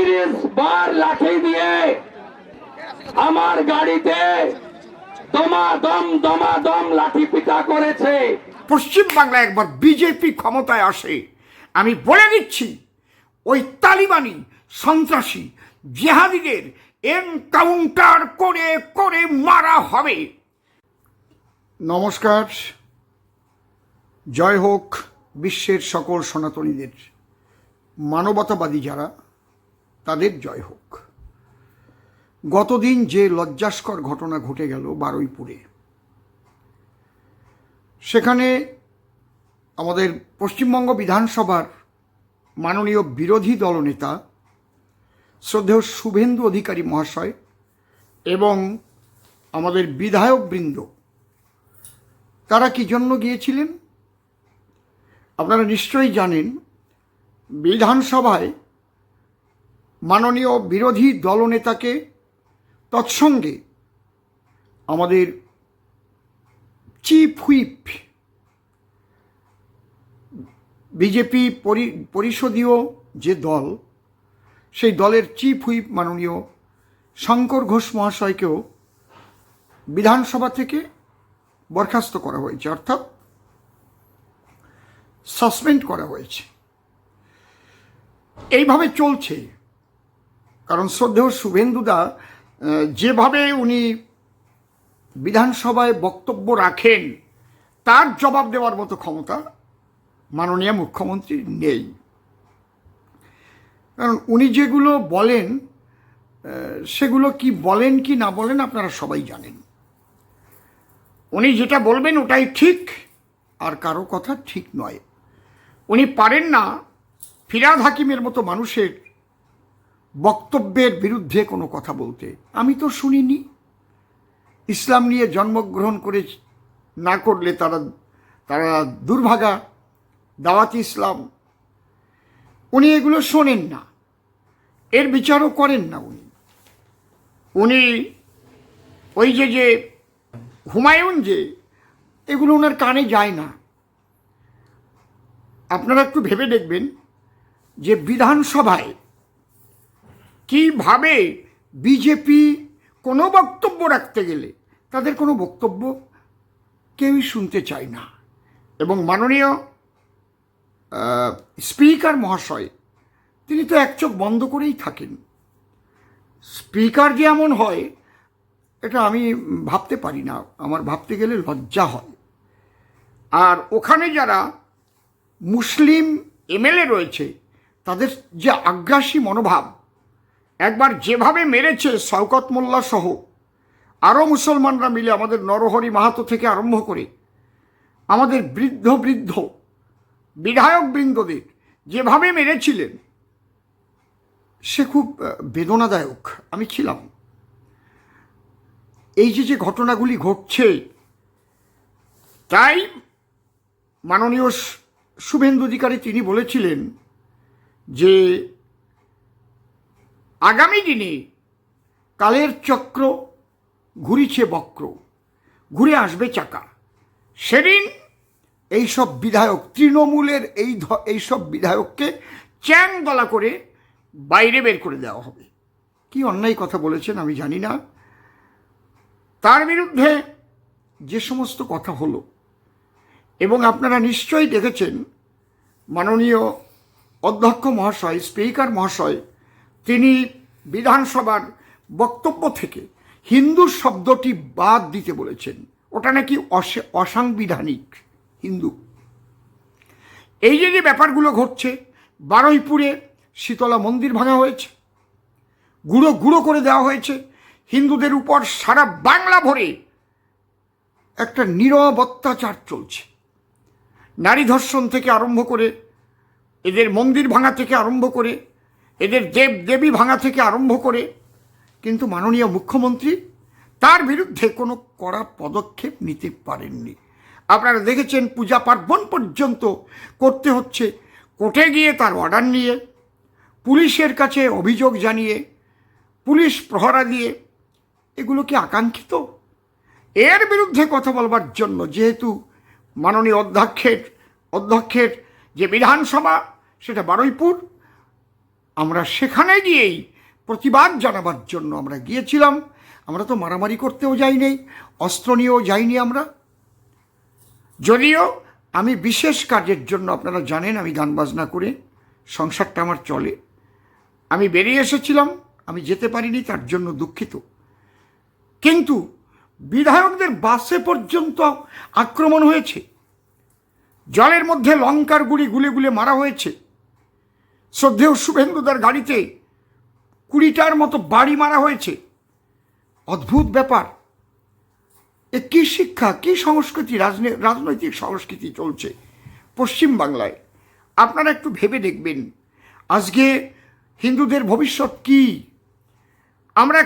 তিরিশ বার লাঠি দিয়ে আমার গাড়িতে দমাদম দমাদম লাঠি পিটা করেছে। পশ্চিম বাংলায় একবার বিজেপি ক্ষমতায় আসে। আমি বলে দিচ্ছি, ওই তালিবানি সন্ত্রাসী জেহাদিদের এনকাউন্টার করে করে মারা হবে। নমস্কার। জয় হোক বিশ্বের সকল সনাতনীদের। মানবতাবাদী যারা তাদের জয় হোক। গতদিন যে লজ্জাস্কর ঘটনা ঘটে গেল বারুইপুরে, সেখানে আমাদের পশ্চিমবঙ্গ বিধানসভার মাননীয় বিরোধী দলনেতা শ্রদ্ধেয় শুভেন্দু অধিকারী মহাশয় এবং আমাদের বিধায়কবৃন্দ, তারা কি জন্য গিয়েছিলেন? আপনারা নিশ্চয়ই জানেন, বিধানসভায় মাননীয় বিরোধী দলনেতাকে তৎসঙ্গে আমাদের চিফ হুইপ, বিজেপি পরি- পরিষদীয় যে দল, সেই দলের চিফ হুইপ মাননীয় শঙ্কর ঘোষ মহাশয়কেও বিধানসভা থেকে বরখাস্ত করা হয়েছে, অর্থাৎ সাসপেন্ড করা হয়েছে। এইভাবে চলছে কারণ শ্রদ্ধেয় শুভেন্দুদা যেভাবে উনি বিধানসভায় বক্তব্য রাখেন, তার জবাব দেওয়ার মতো ক্ষমতা মাননীয় মুখ্যমন্ত্রীর নেই। কারণ উনি যেগুলো বলেন সেগুলো কি বলেন কি না বলেন আপনারা সবাই জানেন। উনি যেটা বলবেন ওটাই ঠিক, আর কারও কথা ঠিক নয়। উনি পারেন না ফিরাদ হাকিমের মতো মানুষের বক্তব্যের বিরুদ্ধে কোনো কথা বলতে। আমি তো শুনিনি। ইসলাম নিয়ে জন্মগ্রহণ করে না করলে তারা তারা দুর্ভাগা। দাওয়াতি ইসলাম। উনি এগুলো শোনেন না। এর বিচারও করেন না উনি। উনি ওই যে যে হুমায়ুন যে, এগুলো ওনার কানে যায় না। আপনারা একটু ভেবে দেখবেন যে বিধানসভায় কীভাবে বিজেপি কোনো বক্তব্য রাখতে গেলে তাদের কোনো বক্তব্য কেউই শুনতে চায় না। এবং মাননীয় স্পিকার মহাশয়, তিনি তো এক চোখ বন্ধ করেই থাকেন। স্পিকার যে এমন হয়, এটা আমি ভাবতে পারি না। আমার ভাবতে গেলে লজ্জা হয়। আর ওখানে যারা মুসলিম এমএলএ রয়েছে, তাদের যে আগ্রাসী মনোভাব একবার যেভাবে মেরেছে শওকত মোল্লা সহ, আরও মুসলমানরা মিলে আমাদের নরহরি মাহাতো থেকে আরম্ভ করে আমাদের বৃদ্ধ বৃদ্ধ বিধায়ক বৃন্দদের যেভাবে মেরেছিলেন, সে খুব বেদনাদায়ক। আমি ছিলাম। এই যে যে ঘটনাগুলি ঘটছে, তাই মাননীয় শুভেন্দু অধিকারী তিনি বলেছিলেন যে আগামী দিনে কালের চক্র ঘুরিছে বক্র, ঘুরে আসবে চাকা। সেদিন এইসব বিধায়ক, তৃণমূলের এই এইসব বিধায়ককে চ্যাং দলা করে বাইরে বের করে দেওয়া হবে। কি অন্যায় কথা বলেছেন আমি জানি না। তার বিরুদ্ধে যে সমস্ত কথা হলো, এবং আপনারা নিশ্চয়ই দেখেছেন মাননীয় অধ্যক্ষ মহাশয়, স্পিকার মহাশয় তিনি বিধানসভার বক্তব্য থেকে হিন্দু শব্দটি বাদ দিতে বলেছেন। ওটা নাকি অসে- অসাংবিধানিক, হিন্দু। এই যে যে ব্যাপারগুলো ঘটছে, বারুইপুরে শীতলা মন্দির ভাঙা হয়েছে, গুঁড়ো গুঁড়ো করে দেওয়া হয়েছে, হিন্দুদের উপর সারা বাংলা ভরে একটা নীরব অত্যাচার চলছে। নারী ধর্ষণ থেকে আরম্ভ করে, এদের মন্দির ভাঙা থেকে আরম্ভ করে এদের দেব, দেবী ভাঙা থেকে আরম্ভ করে কিন্তু মাননীয় মুখ্যমন্ত্রী তার বিরুদ্ধে কোনো কড়া পদক্ষেপ নিতে পারেননি। আপনারা দেখেছেন পূজা পার্বণ পর্যন্ত করতে হচ্ছে। কোর্টে গিয়ে তার অর্ডার নিয়ে, পুলিশের কাছে অভিযোগ জানিয়ে, পুলিশ প্রহরা দিয়ে এগুলো কি আকাঙ্ক্ষিত? এর বিরুদ্ধে কথা বলবার জন্য যেহেতু মাননীয় অধ্যক্ষের অধ্যক্ষের যে বিধানসভা, সেটা বারুইপুর আমরা সেখানে গিয়েই প্রতিবাদ জানাবার জন্য আমরা গিয়েছিলাম। আমরা তো মারামারি করতেও যাইনি, অস্ত্র নিয়েও যাইনি আমরা। যদিও আমি বিশেষ কাজের জন্য আপনারা জানেন আমি গান বাজনা করে সংসারটা আমার চলে। আমি বেরিয়ে এসেছিলাম, আমি যেতে পারিনি, তার জন্য দুঃখিত। কিন্তু বিধায়কদের বাসে পর্যন্ত আক্রমণ হয়েছে। জলের মধ্যে লঙ্কার গুলি গুলে গুলে মারা হয়েছে। শ্রদ্ধেয় শুভেন্দুদার গাড়িতে কুড়িটার মতো বাড়ি মারা হয়েছে। অদ্ভুত ব্যাপার। এ কী শিক্ষা, কী সংস্কৃতি, রাজনে- রাজনৈতিক সংস্কৃতি চলছে পশ্চিম বাংলায়? আপনারা একটু ভেবে দেখবেন। আজকে হিন্দুদের ভবিষ্যৎ কি? আমরা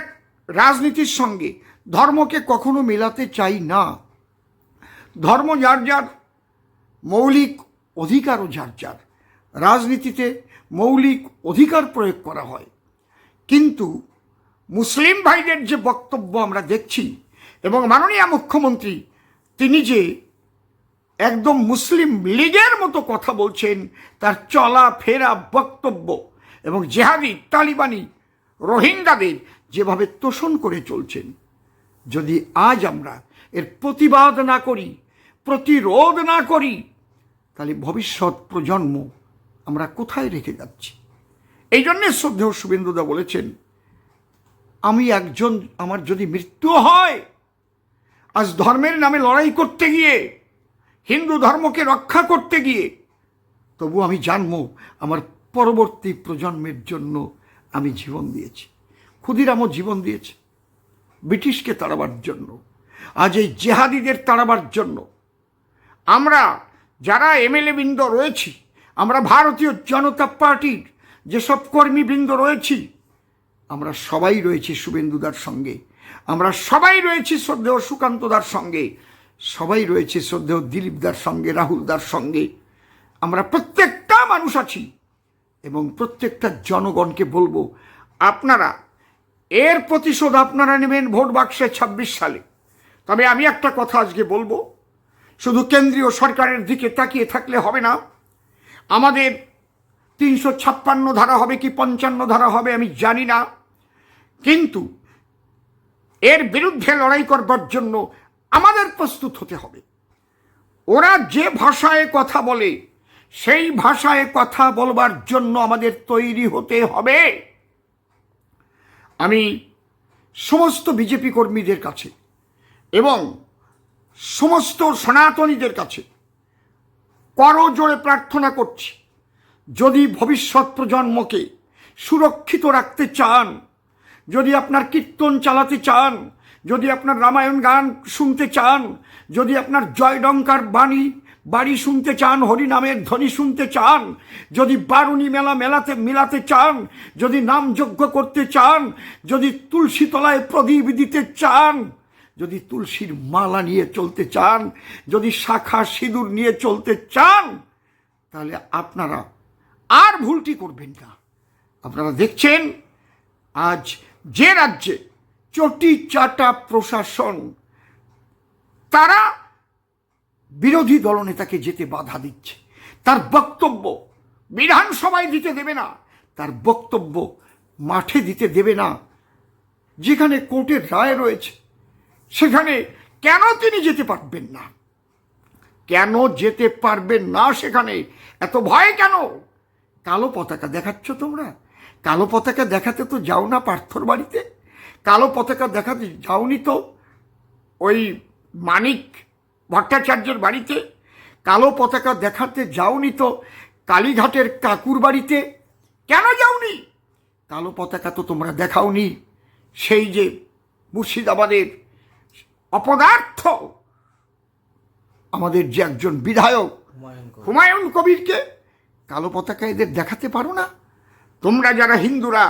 রাজনীতির সঙ্গে ধর্মকে কখনো মেলাতে চাই না। ধর্ম যার যার, মৌলিক অধিকারও যার যার। রাজনীতিতে মৌলিক অধিকার প্রয়োগ করা হয়। কিন্তু মুসলিম ভাইদের যে বক্তব্য আমরা দেখছি এবং মাননীয় মুখ্যমন্ত্রী, তিনি যে একদম মুসলিম লীগের মতো কথা বলছেন, তার চলা ফেরা বক্তব্য এবং জেহাদি, তালিবানি, রোহিঙ্গাদের যেভাবে তোষণ করে চলছেন, যদি আজ আমরা এর প্রতিবাদ না করি, প্রতিরোধ না করি, তাহলে ভবিষ্যৎ প্রজন্ম আমরা কোথায় রেখে যাচ্ছি? এই জন্যে শ্রদ্ধেয় শুভেন্দুদা বলেছেন, আমি একজন, আমার যদি মৃত্যু হয়, আজ ধর্মের নামে লড়াই করতে গিয়ে, হিন্দু ধর্মকে রক্ষা করতে গিয়ে, তবু আমি জানব আমার পরবর্তী প্রজন্মের জন্য আমি জীবন দিয়েছি। ক্ষুদিরামও জীবন দিয়েছে, ব্রিটিশকে তাড়াবার জন্য, আজ এই জেহাদিদের তাড়াবার জন্য। আমরা যারা এমএলএ বৃন্দ রয়েছি আমরা ভারতীয় জনতা পার্টির যেসব কর্মীবৃন্দ রয়েছি, আমরা সবাই রয়েছি শুভেন্দুদার সঙ্গে। আমরা সবাই রয়েছি শ্রদ্ধেয় সুকান্তদার সঙ্গে। সবাই রয়েছে শ্রদ্ধেয় দিলীপদার সঙ্গে, রাহুলদার সঙ্গে। আমরা প্রত্যেকটা মানুষ আছি এবং প্রত্যেকটা জনগণকে বলব, আপনারা, এর প্রতিশোধ আপনারা নেবেন ভোট বাক্সে ছাব্বিশ সালে। তবে আমি একটা কথা আজকে বলব, শুধু কেন্দ্রীয় সরকারের দিকে তাকিয়ে থাকলে হবে না। আমাদের তিনশো ছাপ্পান্ন ধারা হবে কি পঞ্চান্ন ধারা হবে আমি জানি না। কিন্তু এর বিরুদ্ধে লড়াই করবার জন্য আমাদের প্রস্তুত হতে হবে। ওরা যে ভাষায় কথা বলে, সেই ভাষায় কথা বলবার জন্য আমাদের তৈরি হতে হবে। আমি সমস্ত বিজেপি কর্মীদের কাছে এবং সমস্ত সনাতনীদের কাছে করজোড়ে প্রার্থনা করছি। যদি ভবিষ্যৎ প্রজন্মকে সুরক্ষিত রাখতে চান, যদি আপনার কীর্তন চালাতে চান, যদি আপনার রামায়ণ গান শুনতে চান, যদি আপনার জয়ডঙ্কার বাণী, বাড়ি শুনতে চান, হরিনামের ধ্বনি শুনতে চান, যদি বারুণী মেলা মেলাতে মেলাতে চান, যদি নাম যজ্ঞ করতে চান, যদি তুলসী তলায় প্রদীপ দিতে চান যদি তুলসীর মালা নিয়ে চলতে চান, যদি শাখা সিঁদুর নিয়ে চলতে চান, তাহলে আপনারা আর ভুলটি করবেন না। আপনারা দেখছেন, আজ যে রাজ্যে চটি চাটা প্রশাসন, তারা বিরোধী দলনেতাকে যেতে বাধা দিচ্ছে। তার বক্তব্য বিধানসভায় দিতে দেবে না, তার বক্তব্য মাঠে দিতে দেবে না। যেখানে কোর্টের রায় রয়েছে সেখানে কেন তিনি যেতে পারবেন না? কেন যেতে পারবেন না সেখানে? এত ভয় কেন? কালো পতাকা দেখাচ্ছ তোমরা? কালো পতাকা দেখাতে তো যাও না পার্থর বাড়িতে? কালো পতাকা দেখাতে যাওনি তো ওই মানিক ভট্টাচার্যের বাড়িতে? কালো পতাকা দেখাতে যাওনি তো কালীঘাটের কাকুর বাড়িতে? কেন যাওনি? কালো পতাকা তো তোমরা দেখাওনি। সেই যে মুর্শিদাবাদের অপদার্থ। আমাদের যে একজন বিধায়ক হুমায়ুন কবিরকে কালো পতাকা এদের দেখাতে পারো না? তোমরা যারা হিন্দুরা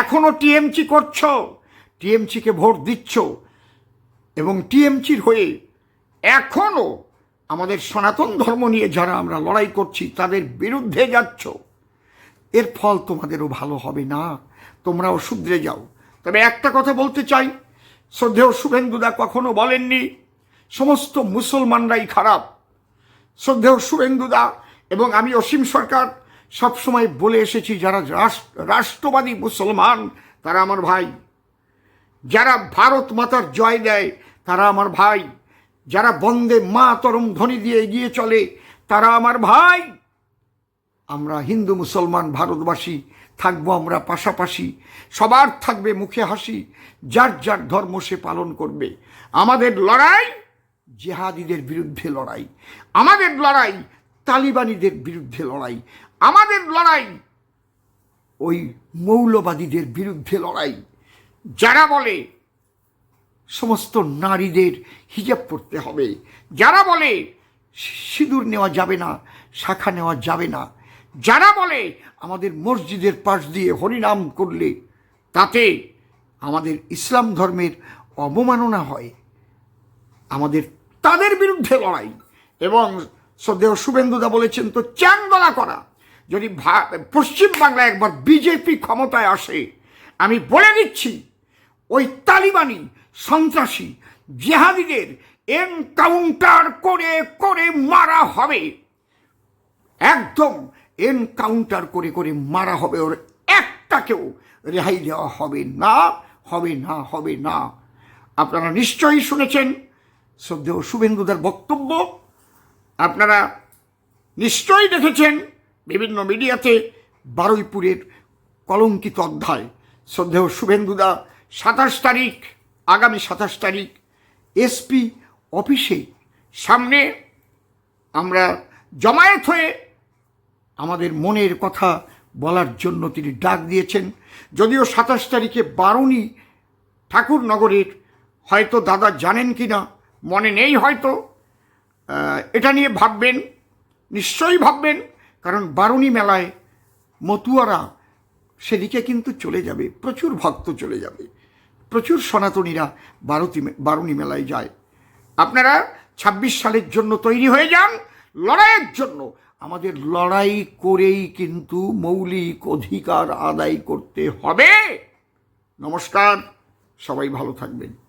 এখনও টিএমসি করছ টিএমসিকে ভোট দিচ্ছ এবং টিএমসির হয়ে এখনও আমাদের সনাতন ধর্ম নিয়ে যারা আমরা লড়াই করছি তাদের বিরুদ্ধে যাচ্ছ। এর ফল তোমাদেরও ভালো হবে না। তোমরাও শুধরে যাও। তবে একটা কথা বলতে চাই। শ্রদ্ধেয় শুভেন্দুদা কখনো বলেননি, সমস্ত মুসলমানরাই খারাপ। শ্রদ্ধেয় শুভেন্দুদা এবং আমি অসীম সরকার, সবসময় বলে এসেছি, যারা রাষ্ট্রবাদী মুসলমান, তারা আমার ভাই। যারা ভারত মাতার জয় দেয়, তারা আমার ভাই। যারা বন্দে মা তরম ধ্বনি দিয়ে এগিয়ে চলে, তারা আমার ভাই। আমরা হিন্দু মুসলমান ভারতবাসী থাকব আমরা পাশাপাশি। সবার থাকবে মুখে হাসি, যার যার ধর্ম সে পালন করবে। আমাদের লড়াই জেহাদিদের বিরুদ্ধে লড়াই। আমাদের লড়াই তালিবানিদের বিরুদ্ধে লড়াই। আমাদের লড়াই ওই মৌলবাদীদের বিরুদ্ধে লড়াই। যারা বলে সমস্ত নারীদের হিজাব পড়তে হবে, যারা বলে সিঁদুর নেওয়া যাবে না, শাখা নেওয়া যাবে না যারা বলে আমাদের মসজিদের পাশ দিয়ে হরিনাম করলে তাতে আমাদের ইসলাম ধর্মের অবমাননা হয়, আমাদের তাদের বিরুদ্ধে লড়াই। এবং শ্রদ্ধেয় শুভেন্দুদা বলেছেন, তো চ্যাংদলা করা। যদি পশ্চিম বাংলায় একবার বিজেপি ক্ষমতায় আসে, আমি বলে দিচ্ছি, ওই তালিবানি সন্ত্রাসী জেহাদিদের এনকাউন্টার করে করে মারা হবে। একদম এনকাউন্টার করে করে মারা হবে ওর একটাকেও রেহাই দেওয়া হবে না হবে না হবে না। আপনারা নিশ্চয়ই শুনেছেন শ্রদ্ধেয় শুভেন্দুদার বক্তব্য। আপনারা নিশ্চয়ই দেখেছেন বিভিন্ন মিডিয়াতে বারুইপুরের কলঙ্কিত অধ্যায়। শ্রদ্ধেয় শুভেন্দুদা, সাতাশ তারিখ, আগামী সাতাশ তারিখ, এসপি অফিসে। সামনে আমরা জমায়েত হয়ে আমাদের মনের কথা বলার জন্য তিনি ডাক দিয়েছেন। যদিও সাতাশ তারিখে বারুণী ঠাকুরনগরের, হয়তো দাদা জানেন কি না মনে নেই হয়তো। এটা নিয়ে ভাববেন, নিশ্চয়ই ভাববেন, কারণ বারুণী মেলায় মতুয়ারা সেদিকে কিন্তু চলে যাবে, প্রচুর ভক্ত চলে যাবে। প্রচুর সনাতনীরা বারুতি বারুণী মেলায় যায়। আপনারা ছাব্বিশ সালের জন্য তৈরি হয়ে যান, লড়াইয়ের জন্য। আমাদের লড়াই করেই কিন্তু মৌলিক অধিকার আদায় করতে হবে। নমস্কার সবাই ভালো থাকবেন।